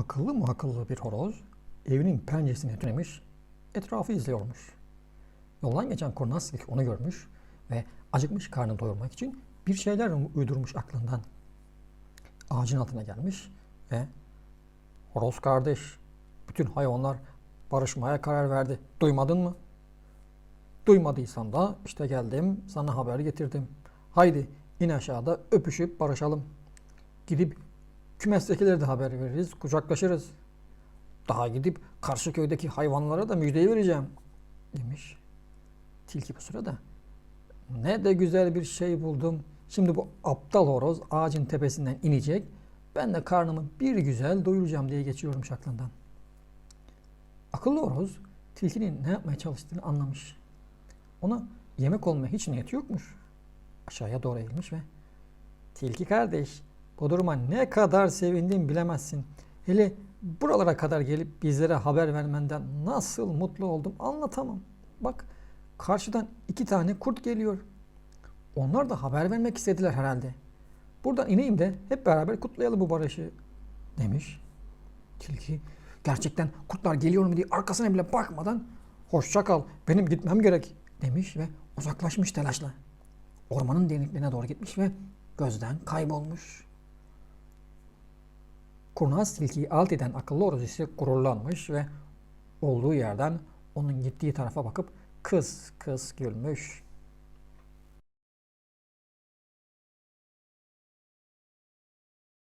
Akıllı mı akıllı bir horoz evinin penceresine tünemiş, etrafı izliyormuş. Yoldan geçen kurnaz tilki onu görmüş ve acıkmış karnını doyurmak için bir şeyler uydurmuş aklından. Ağacın altına gelmiş ve horoz kardeş, bütün hayvanlar barışmaya karar verdi. Duymadın mı? Duymadıysan da işte geldim sana haber getirdim. Haydi in aşağıda öpüşüp barışalım. Gidip kümestekilere de haber veririz, kucaklaşırız. Daha gidip karşı köydeki hayvanlara da müjdeyi vereceğim demiş. Tilki bu sırada ne de güzel bir şey buldum. Şimdi bu aptal horoz ağacın tepesinden inecek. Ben de karnımı bir güzel doyuracağım diye geçiyorum aklından. Akıllı horoz tilkinin ne yapmaya çalıştığını anlamış. Ona yemek olmaya hiç niyeti yokmuş. Aşağıya doğru eğilmiş ve Tilki kardeş bu duruma ne kadar sevindim bilemezsin. Hele buralara kadar gelip bizlere haber vermenden nasıl mutlu oldum anlatamam. Bak karşıdan iki tane kurt geliyor. Onlar da haber vermek istediler herhalde. Buradan ineyim de hep beraber kutlayalım bu barışı demiş. Tilki gerçekten kurtlar geliyor mu diye arkasına bile bakmadan hoşça kal benim gitmem gerek demiş ve uzaklaşmış telaşla. Ormanın derinliklerine doğru gitmiş ve gözden kaybolmuş. Kurnaz tilkiyi alt eden akıllı ise gururlanmış ve olduğu yerden onun gittiği tarafa bakıp kız kız gülmüş.